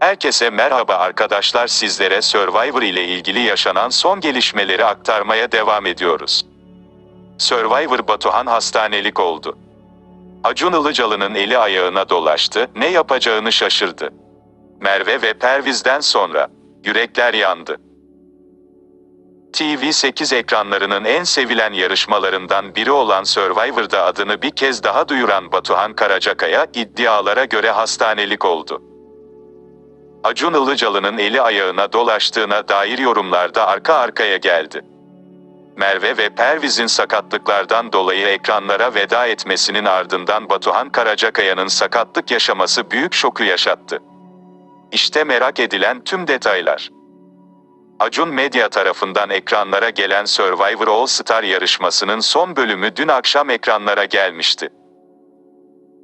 Herkese merhaba arkadaşlar sizlere Survivor ile ilgili yaşanan son gelişmeleri aktarmaya devam ediyoruz. Survivor Batuhan hastanelik oldu. Acun Ilıcalı'nın eli ayağına dolaştı, ne yapacağını şaşırdı. Merve ve Perviz'den sonra yürekler yandı. TV8 ekranlarının en sevilen yarışmalarından biri olan Survivor'da adını bir kez daha duyuran Batuhan Karacakaya iddialara göre hastanelik oldu. Acun Ilıcalı'nın eli ayağına dolaştığına dair yorumlarda arka arkaya geldi. Merve ve Perviz'in sakatlıklardan dolayı ekranlara veda etmesinin ardından Batuhan Karacakaya'nın sakatlık yaşaması büyük şoku yaşattı. İşte merak edilen tüm detaylar. Acun Medya tarafından ekranlara gelen Survivor All Star yarışmasının son bölümü dün akşam ekranlara gelmişti.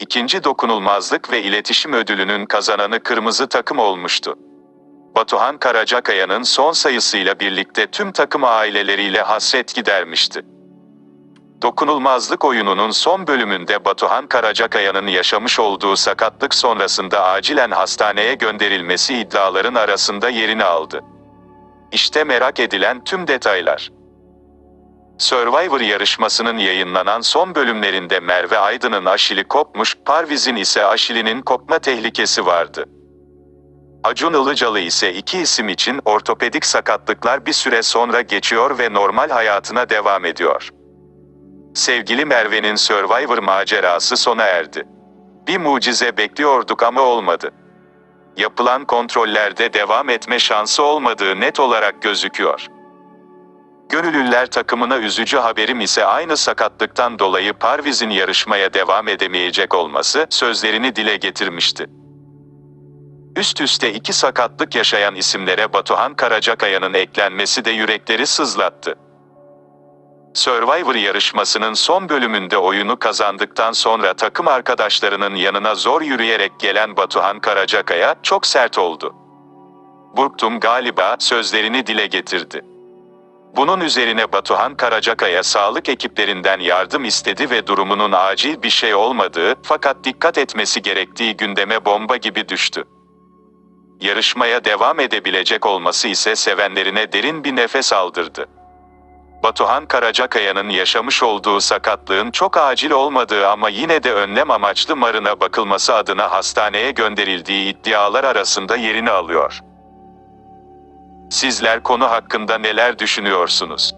İkinci dokunulmazlık ve iletişim ödülünün kazananı kırmızı takım olmuştu. Batuhan Karacakaya'nın son sayısıyla birlikte tüm takım aileleriyle hasret gidermişti. Dokunulmazlık oyununun son bölümünde Batuhan Karacakaya'nın yaşamış olduğu sakatlık sonrasında acilen hastaneye gönderilmesi iddiaların arasında yerini aldı. İşte merak edilen tüm detaylar. Survivor yarışmasının yayınlanan son bölümlerinde Merve Aydın'ın aşili kopmuş, Parviz'in ise aşilinin kopma tehlikesi vardı. Acun Ilıcalı ise iki isim için ortopedik sakatlıklar bir süre sonra geçiyor ve normal hayatına devam ediyor. Sevgili Merve'nin Survivor macerası sona erdi. Bir mucize bekliyorduk ama olmadı. Yapılan kontrollerde devam etme şansı olmadığı net olarak gözüküyor. Gönüllüler takımına üzücü haberim ise aynı sakatlıktan dolayı Parviz'in yarışmaya devam edemeyecek olması sözlerini dile getirmişti. Üst üste iki sakatlık yaşayan isimlere Batuhan Karacakaya'nın eklenmesi de yürekleri sızlattı. Survivor yarışmasının son bölümünde oyunu kazandıktan sonra takım arkadaşlarının yanına zor yürüyerek gelen Batuhan Karacakaya çok sert oldu. Burktum galiba sözlerini dile getirdi. Bunun üzerine Batuhan Karacakaya sağlık ekiplerinden yardım istedi ve durumunun acil bir şey olmadığı fakat dikkat etmesi gerektiği gündeme bomba gibi düştü. Yarışmaya devam edebilecek olması ise sevenlerine derin bir nefes aldırdı. Batuhan Karacakaya'nın yaşamış olduğu sakatlığın çok acil olmadığı ama yine de önlem amaçlı marına bakılması adına hastaneye gönderildiği iddialar arasında yerini alıyor. Sizler konu hakkında neler düşünüyorsunuz?